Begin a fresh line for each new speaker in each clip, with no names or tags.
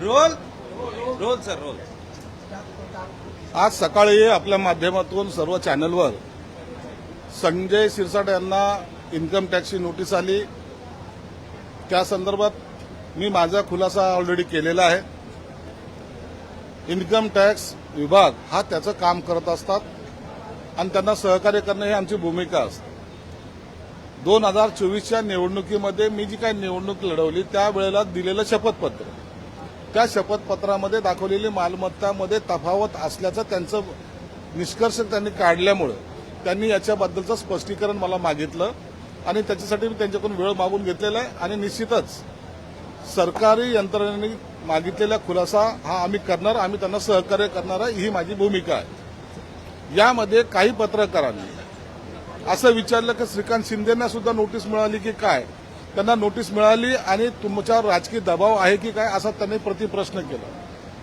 Role? Role sir role.
आज सकाळी आपल्या माध्यमातून सर्व चॅनलवर संजय सिरसाट यांना इन्कम टॅक्सची नोटीस आली. त्या संदर्भात मी माझा खुलासा ऑलरेडी केलेला आहे. इन्कम टॅक्स विभाग हा त्याचं काम करत असतात आणि त्यांना सहकार्य करणं ही आमची भूमिका असते. दोन हजार चोवीसच्या निवडणुकीमध्ये मी जी काही निवडणूक लढवली त्यावेळेला दिलेलं शपथपत्र. त्या शपथपत्रामध्ये दाखवलेली मालमत्तामध्ये तफावत असल्याचं त्यांचं निष्कर्ष त्यांनी काढल्यामुळं त्यांनी याच्याबद्दलचं स्पष्टीकरण मला मागितलं आणि त्याच्यासाठी मी त्यांच्याकडून वेळ मागून घेतलेला आहे आणि निश्चितच सरकारी यंत्रणेने मागितलेला खुलासा हा आम्ही करणार आम्ही त्यांना सहकार्य करणार आहे ही माझी भूमिका आहे. यामध्ये काही पत्रकारांनी असं विचारलं की श्रीकांत शिंदेना सुद्धा नोटीस मिळाली की काय? त्यांना नोटीस मिळाली आणि तुमच्यावर राजकीय दबाव आहे की काय असा त्यांनी प्रतिप्रश्न केला.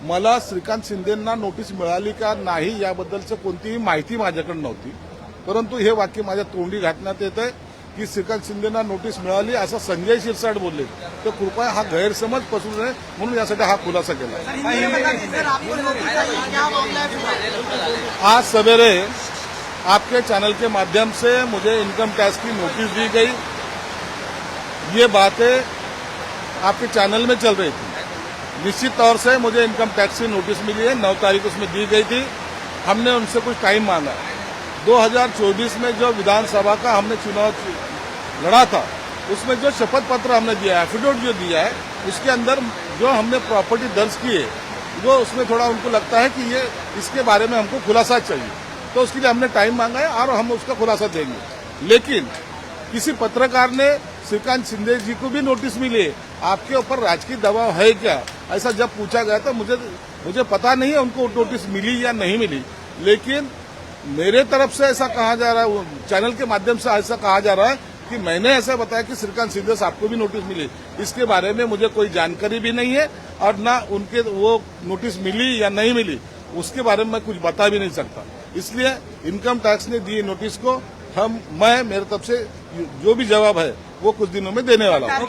मला श्रीकांत शिंदेना नोटीस मिळाली का नाही याबद्दलचं कोणतीही माहिती माझ्याकडे नव्हती. परंतु हे वाक्य माझ्या तोंडी घातण्यात येत आहे की श्रीकांत शिंदेना नोटीस मिळाली असं संजय शिरसाट बोलले. तर कृपया हा गैरसमज पसरू नये म्हणून यासाठी हा खुलासा केला. आज सवेरे आपके चैनल के माध्यम से मुझे इनकम टैक्स की नोटिस दी गई. ये बातें आपके चैनल में चल रही थी। निश्चित तौर से मुझे इनकम टैक्स की नोटिस मिली है, नौ तारीख उसमें दी गई थी। हमने उनसे कुछ टाइम मांगा। 2024 में जो विधानसभा का हमने चुनाव लड़ा था, उसमें जो शपथ पत्र हमने दिया है एफिडेविट जो दिया है उसके अंदर जो हमने प्रॉपर्टी दर्ज की है, वो उसमें थोड़ा उनको लगता है कि ये इसके बारे में हमको खुलासा चाहिए। तो उसके लिए हमने टाइम मांगा है और हम उसका खुलासा देंगे। लेकिन किसी पत्रकार ने श्रीकांत शिंदे जी को भी नोटिस मिली। है आपके ऊपर राजकीय दबाव है क्या? ऐसा जब पूछा गया तो मुझे मुझे पता नहीं है उनको नोटिस मिली या नहीं मिली। लेकिन मेरे तरफ़ से ऐसा कहा जा रहा है चैनल के माध्यम से ऐसा कहा जा रहा है कि मैंने ऐसा बताया कि श्रीकांत सिंधे साहब को भी नोटिस मिली। इसके बारे में मुझे कोई जानकारी भी नहीं है और ना उनके वो नोटिस मिली या नहीं मिली, उसके बारे में मैं कुछ बता भी नहीं सकता। इसलिए इनकम टैक्स ने दी नोटिस को हम मैं मेरे तरफ से जो भी जवाब है वो कुछ दिनों में देने वाला हूँ।